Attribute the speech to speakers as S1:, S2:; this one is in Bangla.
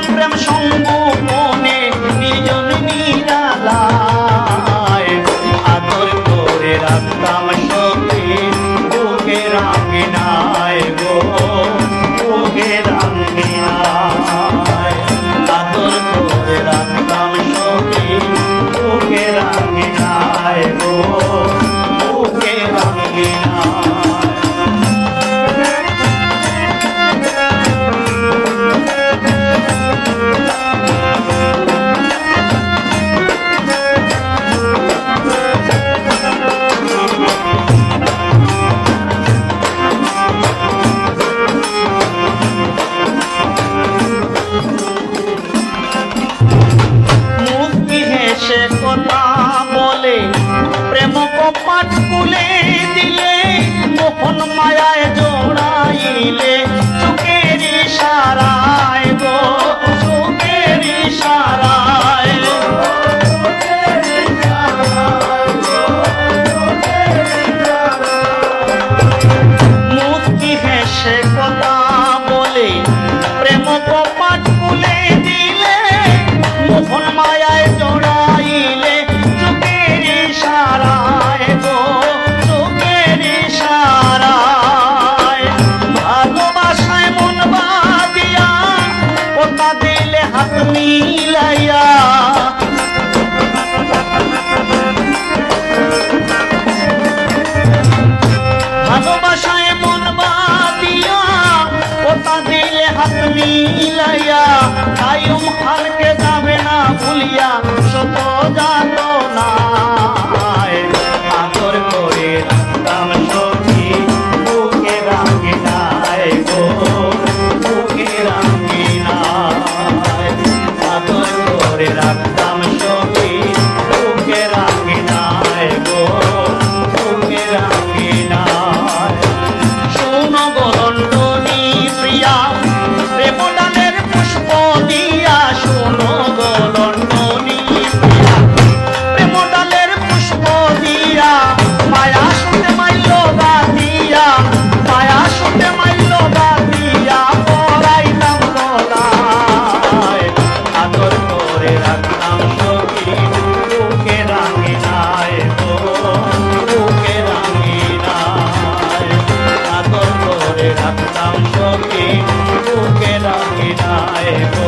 S1: Vamos, prêmio, chão. রাধা বলে, প্রেম দিলে, মোহন মায়ায় জড়াইলে, চোখের ইশারায় গো, চোখের ইশারায়। দিলে হাত মিল Hey.